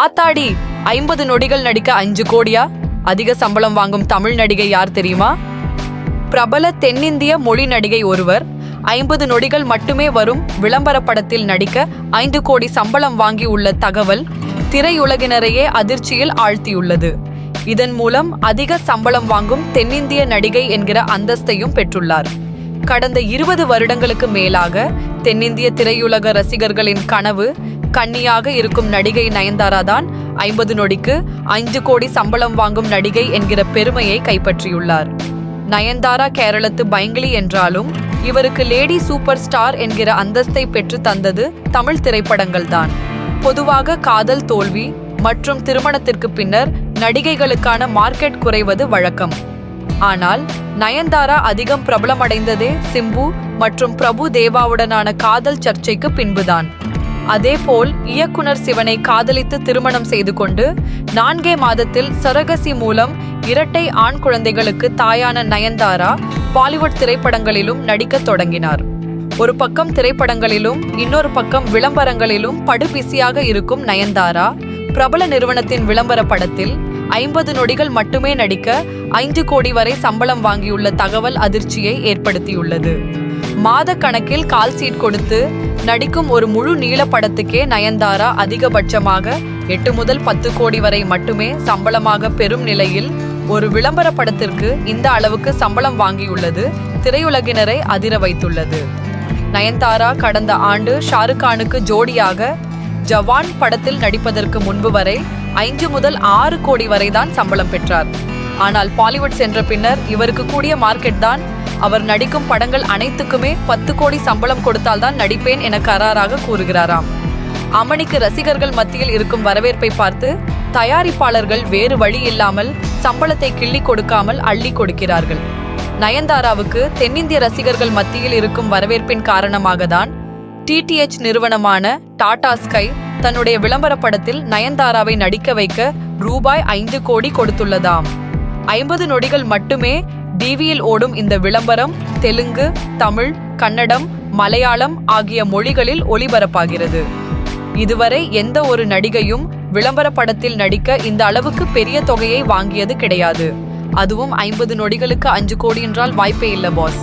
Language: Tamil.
ஆத்தாடி ஐம்பது நொடிகள் நடிக்க அஞ்சு கோடியா? அதிக சம்பளம் வாங்கும் தமிழ் நடிகை யார் தெரியுமா? பிரபல தென்னிந்திய மொழி நடிகை ஒருவர் ஐம்பது நொடிகள் மட்டுமே வரும் விளம்பர படத்தில் நடிக்க ஐந்து கோடி சம்பளம் வாங்கி உள்ள தகவல் திரையுலகினரையே அதிர்ச்சியில் ஆழ்த்தியுள்ளது. இதன் மூலம் அதிக சம்பளம் வாங்கும் தென்னிந்திய நடிகை என்கிற அந்தஸ்தையும் பெற்றுள்ளார். கடந்த இருபது வருடங்களுக்கு மேலாக தென்னிந்திய திரையுலக ரசிகர்களின் கனவு கன்னியாக இருக்கும் நடிகை நயன்தாரா தான் ஐம்பது நொடிக்கு ஐந்து கோடி சம்பளம் வாங்கும் நடிகை என்கிற பெருமையை கைப்பற்றியுள்ளார். நயன்தாரா கேரளத்து பைங்கிலி என்றாலும் இவருக்கு லேடி சூப்பர் ஸ்டார் என்கிற அந்தஸ்தை பெற்று தந்தது தமிழ் திரைப்படங்கள் தான் பொதுவாக காதல் தோல்வி மற்றும் திருமணத்திற்கு பின்னர் நடிகைகளுக்கான மார்க்கெட் குறைவது வழக்கம். ஆனால் நயன்தாரா அதிகம் பிரபலமடைந்ததே சிம்பு மற்றும் பிரபு தேவாவுடனான காதல் சர்ச்சைக்கு பின்புதான். அதேபோல் இயக்குனர் சிவனை காதலித்து திருமணம் செய்து கொண்டு நான்கே மாதத்தில் சரகசி மூலம் இரட்டை ஆண் குழந்தைகளுக்கு தாயான நயன்தாரா பாலிவுட் திரைப்படங்களிலும் நடிக்கத் தொடங்கினார். ஒரு பக்கம் திரைப்படங்களிலும் இன்னொரு பக்கம் விளம்பரங்களிலும் படுபிசியாக இருக்கும் நயன்தாரா பிரபல நிறுவனத்தின் விளம்பர படத்தில் ஐம்பது நொடிகள் மட்டுமே நடிக்க ஐந்து கோடி வரை சம்பளம் வாங்கியுள்ள தகவல் அதிர்ச்சியை ஏற்படுத்தியுள்ளது. மாத கணக்கில் கால் சீட் கொடுத்து நடிக்கும் ஒரு முழு நீள படத்துக்கே நயன்தாரா அதிகபட்சமாக எட்டு முதல் பத்து கோடி வரை மட்டுமே சம்பளமாக பெறும் நிலையில் ஒரு விளம்பர படத்திற்கு இந்த அளவுக்கு சம்பளம் வாங்கியுள்ளது திரையுலகினரை அதிர வைத்துள்ளது. நயன்தாரா கடந்த ஆண்டு ஷாருக் கானுக்கு ஜோடியாக ஜவான் படத்தில் நடிப்பதற்கு முன்பு வரை ஐந்து முதல் ஆறு கோடி வரை தான் சம்பளம் பெற்றார். ஆனால் பாலிவுட் சென்ற பின்னர் இவருக்கு கூடிய மார்க்கெட் தான் அவர் நடிக்கும் படங்கள் அனைத்துக்குமே பத்து கோடி சம்பளம் கொடுத்தால்தான் நடிப்பேன் என கராராக கூறுகிறாராம். அமணிக்கு ரசிகர்கள் மத்தியில் இருக்கும் வரவேற்பை பார்த்து தயாரிப்பாளர்கள் வேறு வழி இல்லாமல் சம்பளத்தை கிள்ளி கொடுக்காமல் அள்ளி கொடுக்கிறார்கள். நயன்தாராவுக்கு தென்னிந்திய ரசிகர்கள் மத்தியில் இருக்கும் வரவேற்பின் காரணமாக தான் டிடிஎச் நிறுவனமான டாடா ஸ்கை தன்னுடைய விளம்பர படத்தில் நயன்தாராவை நடிக்க வைக்க ரூபாய் ஐந்து கோடி கொடுத்துள்ளதாம். ஐம்பது நொடிகள் மட்டுமே டிவியில் ஓடும் இந்த விளம்பரம் தெலுங்கு தமிழ் கன்னடம் மலையாளம் ஆகிய மொழிகளில் ஒளிபரப்பாகிறது. இதுவரை எந்த ஒரு நடிகையும் விளம்பர படத்தில் நடிக்க இந்த அளவுக்கு பெரிய தொகையை வாங்கியது கிடையாது. அதுவும் ஐம்பது நொடிகளுக்கு அஞ்சு கோடி என்றால் வாய்ப்பே இல்லை பாஸ்.